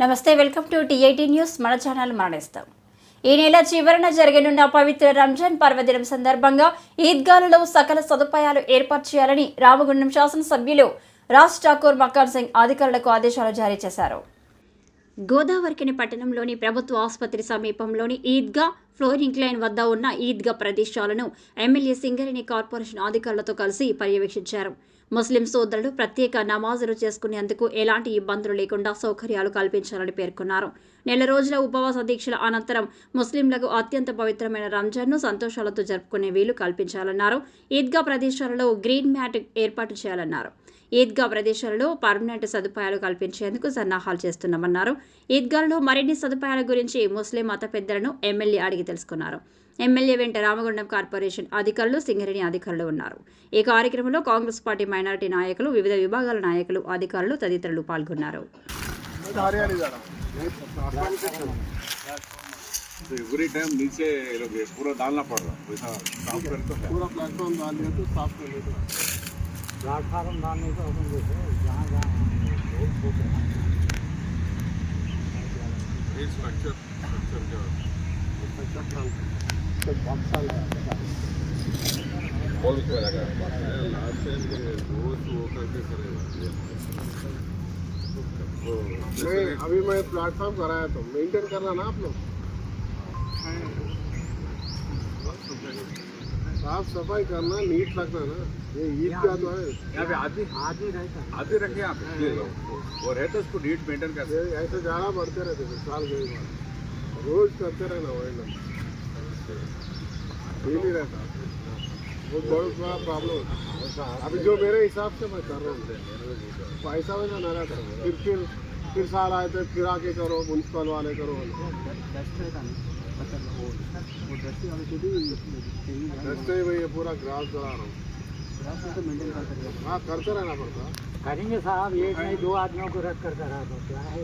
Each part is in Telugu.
నమస్తే వెల్కమ్ టు టీఐటీ న్యూస్. మన ఛానల్ మానేస్తాం. ఈ నెల చివరన జరగనున్న పవిత్ర రంజాన్ పర్వదినం సందర్భంగా ఈద్గాలలో సకల సదుపాయాలు ఏర్పాటు చేయాలని రామగుండం శాసనసభ్యులు రాజ్ ఠాకూర్ మక్కాన్ సింగ్ అధికారులకు ఆదేశాలు జారీ చేశారు. గోదావరికిని పట్టణంలోని ప్రభుత్వ ఆసుపత్రి సమీపంలోని ఈద్గా ఫ్లోరింగ్ లైన్ వద్ద ఉన్న ఈద్గా ప్రదేశాలను ఎమ్మెల్యే సింగరేణి కార్పొరేషన్ అధికారులతో కలిసి పర్యవేక్షించారు. ముస్లిం సోదరులు ప్రత్యేక నమాజులు చేసుకునేందుకు ఎలాంటి ఇబ్బందులు లేకుండా సౌకర్యాలు కల్పించాలని పేర్కొన్నారు. నెల రోజుల ఉపవాస దీక్షల అనంతరం ముస్లింలకు అత్యంత పవిత్రమైన రంజాన్ను సంతోషాలతో జరుపుకునే వీలు కల్పించాలన్నారు. ఈద్గా ప్రదేశాలలో గ్రీన్ మ్యాట్ ఏర్పాటు చేయాలన్నారు. ఈద్గా ప్రదేశాలలో పర్మనెంట్ సదుపాయాలు కల్పించేందుకు సన్నాహాలు చేస్తున్నామన్నారు. ఈద్గాలలో మరిన్ని సదుపాయాల గురించి ముస్లిం మత పెద్దలను ఎమ్మెల్యే అడిగి తెలుసుకున్నారు. ఎమ్మెల్యే వెంట రామగుండం కార్పొరేషన్ అధికారులు సింగరేణి అధికారులు ఉన్నారు ఈ కార్యక్రమంలో కాంగ్రెస్ పార్టీ మైనారిటీ నాయకులు వివిధ విభాగాల నాయకులు అధికారులు తదితరులు పాల్గొన్నారు तो एवरी टाइम नीचे ये लोग ये पूरा डालना पड़ रहा है वैसा साफ कर तो है पूरा प्लेटफॉर्म डाल दिया तो साफ कर लेते प्लेटफॉर्म डालने का अपन जैसे जहाँ जहाँ रोड हो गया ये स्ट्रक्चर स्ट्रक्चर क्या तो करेगा नहीं अभी मैं प्लेटफॉर्म कराया तो मेंटेन करना ना आप लोग साफ़ सफ़ाई करना नीट रखना ना ये ईद का तो है यहाँ पे आदमी आदमी रहता आदमी रखे आप वो रहता है उसको नीट मेंटेन करते ऐसे जाना बढ़ते रहते साल के बाद रोज करते रहना वही ना डेली रहता। वो बहुत बड़ा प्रॉब्लम होता अभी जो मेरे हिसाब से मैं कर रहा हूँ पैसा वैसा ना रहता फिर फिर फिर साल आए थे फिर आके करो म्यूनसिपल वाले करो। दस्ते ही भैया पूरा ग्रास चला रहा हूँ। हाँ करेंगे साहब एक नहीं दो आदमियों को रख कर करा तो क्या है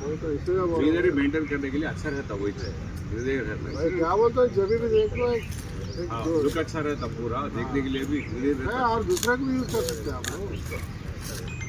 वही तो इसलिए हूँ। मेंटेन करने के लिए अच्छा रहता वही क्या बोलते हैं जब भी देख लो हाँ अच्छा रहता पूरा देखने के लिए भी है और दूसरा को भी यूज़ कर सकते हैं आप